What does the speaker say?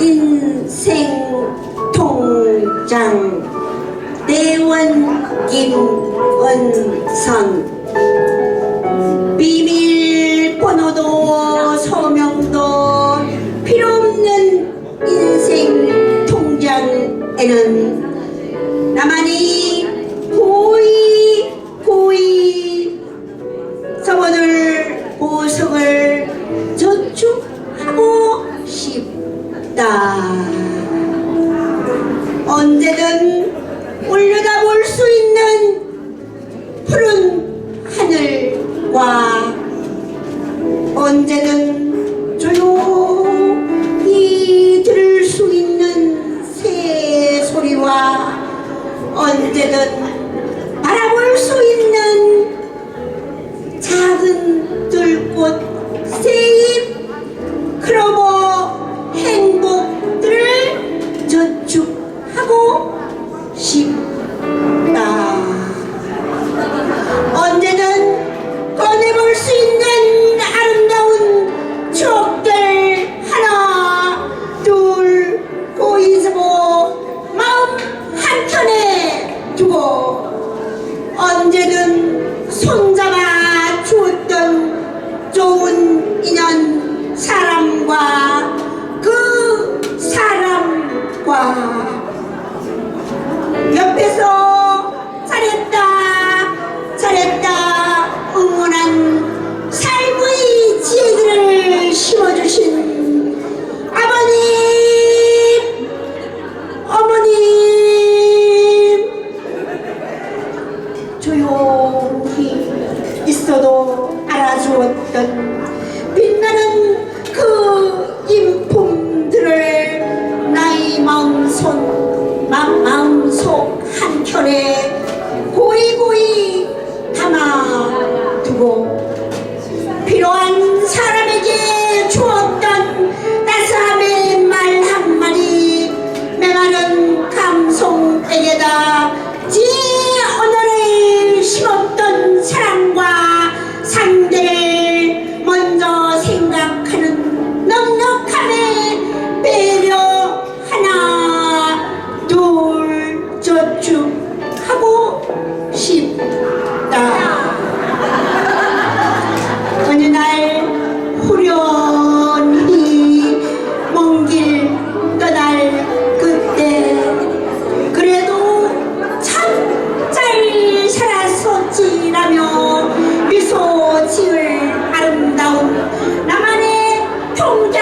인생 통장 대원 김은선. 비밀번호도 서명도 필요 없는 인생 통장에는 나만이 언제든 올려다볼 수 있는 푸른 하늘과 언제든 조용히 들을 수 있는 새 소리와 언제든 바라볼 수 있는 작은 들꽃 싶다. 언제든 꺼내볼 수 있는 아름다운 추억들 하나 둘 마음 한켠에 두고 언제든 손잡아 주었던 좋은 인연 사람과 있어도 알아주었던 빛나는 그 인품들을 나의 마음속 마, 마음속 한켠에 고이고이 담아두고 싶다. 어느 날 후련히 먼 길 떠날 그때 그래도 참 잘 살았었지라며 미소 지을 아름다운 나만의 통장